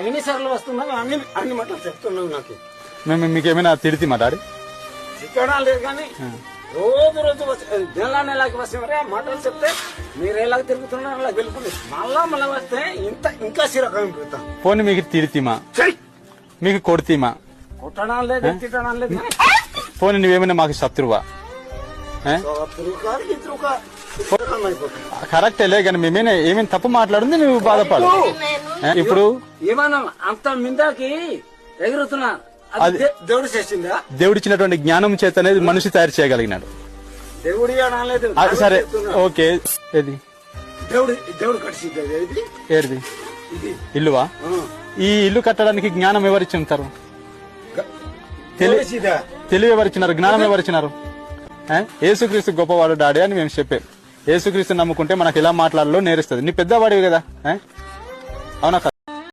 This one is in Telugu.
ఎన్నిసార్లు వస్తున్నావు? అన్ని అన్ని మాటలు చెప్తున్నావు నాకు. మేము మీకు ఏమైనా తిడితే మా డాడీ? చిక్కడం లేదు కానీ రోజు రోజు నెల నెలకి వస్తే మాటలు చెప్తే మీరు ఎలా తిరుగుతున్నారు అలా మళ్ళా మళ్ళా వస్తే ఇంత ఇంకా సిరకం పెడతాం. పోనీ మీకు తిడితీమా మీకు కొడితీమా కొట్టడం లేదు తిట్టడం లేదు. పోనీ నువ్వేమైనా మాకు శత్రువా? అయిపోతుంది. కరెక్టేలే కానీ మేమైనా ఏమైనా తప్పు మాట్లాడింది నువ్వు బాధపడు? ఇప్పుడు? ఏమన్నా అంత మిందాకి ఎగురుతున్నా. దేవుడు చేసిందా? దేవుడిచ్చినటువంటి జ్ఞానం చేత అనేది మనిషి తయారు చేయగలిగినాడు. దేవుడు ఇవ్వడం లేదు. అది సరే. ఓకే. ఏది? దేవుడు దేవుడు కట్టింది ఏది? ఇల్లువా. ఈ ఇల్లు కట్టడానికి జ్ఞానం ఎవరిచ్చి ఉంటారు? తెలివి ఎవరిచ్చినారు? జ్ఞానం ఎవరిచ్చినారు? ఏ? యేసుక్రీస్తు గొప్పవాడు డాడీ అని మేము చెప్పాం. యేసుక్రీస్తు నమ్ముకుంటే మనకు ఎలా మాట్లాడాలో నేర్స్తుంది. నీ పెద్దవాడివి కదా a una